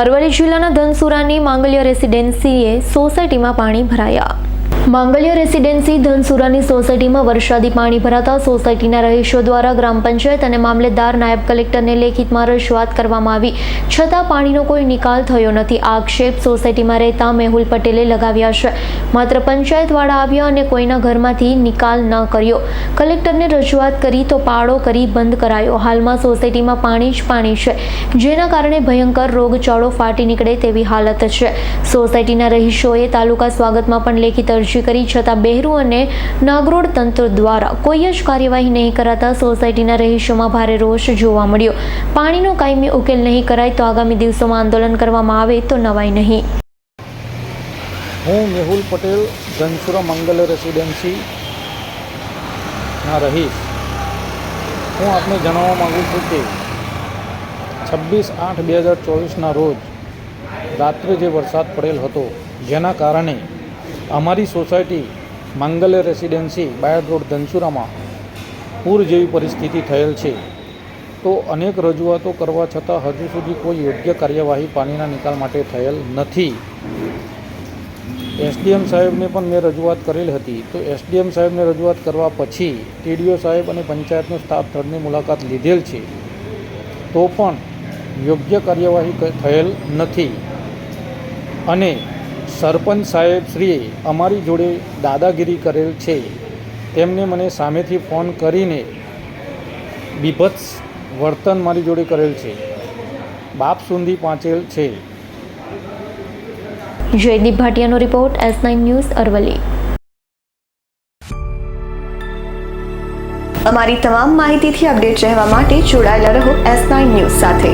અરવલ્લી જિલ્લાના ધનસુરાની માંગલ્ય રેસિડેન્સીએ સોસાયટીમાં પાણી ભરાયા. માંગલ્ય રેસિડેન્સી ધનસુરાની સોસાયટીમાં વરસાદી પાણી ભરાતા સોસાયટીના રહીશો દ્વારા ગ્રામ પંચાયત અને મામલેદાર નાયબ કલેક્ટરને લેખિતમાં રજૂઆત કરવામાં આવી. છતાં પાણીનો કોઈ નિકાલ થયો નથી. આક્ષેપ સોસાયટીમાં રહેતા મેહુલ પટેલે લગાવ્યા છે. માત્ર પંચાયતવાળા આવ્યા અને કોઈના ઘરમાંથી નિકાલ ન કર્યો. કલેક્ટરને રજૂઆત કરી તો પાળો કરી બંધ કરાયો. હાલમાં સોસાયટીમાં પાણી જ પાણી છે. જેના કારણે ભયંકર રોગચાળો ફાટી નીકળે તેવી હાલત છે. સોસાયટીના રહીશોએ તાલુકા સ્વાગતમાં પણ લેખિત અરજી કરી છતાં બહેરું અને નાગરોડ તંત્ર દ્વારા કોઈ જ કાર્યવાહી નહીં કરાતા સોસાયટીના રહીશોમાં ભારે રોષ જોવા મળ્યો. પાણીનો કાયમી ઉકેલ નહીં કરાય તો આગામી દિવસોમાં આંદોલન કરવામાં આવે તો નવાય નહીં. હું મેહુલ પટેલ ધનસુરા મંગલ રેસિડેન્સી ના રહીશ. હું આપને જણાવવા માગું છું કે છવ્વીસ આઠ બે હજાર ચોવીસના રોજ રાત્રે જે વરસાદ પડેલ હતો, જેના કારણે અમારી society Mangal residency Bayad road ધનસુરામાં પૂર જેવી પરિસ્થિતિ થયેલ છે. તો અનેક રજૂઆતો કરવા છતાં હજુ સુધી કોઈ યોગ્ય કાર્યવાહી પાણીના નિકાલ માટે થયેલ નથી. એસડીએમ સાહેબને પણ મેં રજૂઆત કરેલ હતી. તો એસડીએમ સાહેબને રજૂઆત કરવા પછી ટીડીઓ સાહેબ અને પંચાયતનો સ્ટાફ સ્થળની મુલાકાત લીધેલ છે. તો પણ યોગ્ય કાર્યવાહી થયેલ નથી. અને સરપંચ સાહેબ શ્રીએ અમારી જોડે દાદાગીરી કરેલ છે. તેમને મને સામેથી ફોન કરીને બીભત્સ વર્તન મારી જોડે કરેલ છે. બાપ સુધી પહોંચેલ છે. Jaydeep ભાટિયાનો report S nine news Aravalli અમારી તમામ માહિતીથી અપડેટ રહેવા માટે જોડાયેલા રહો એસ નાઇન ન્યૂઝ સાથે.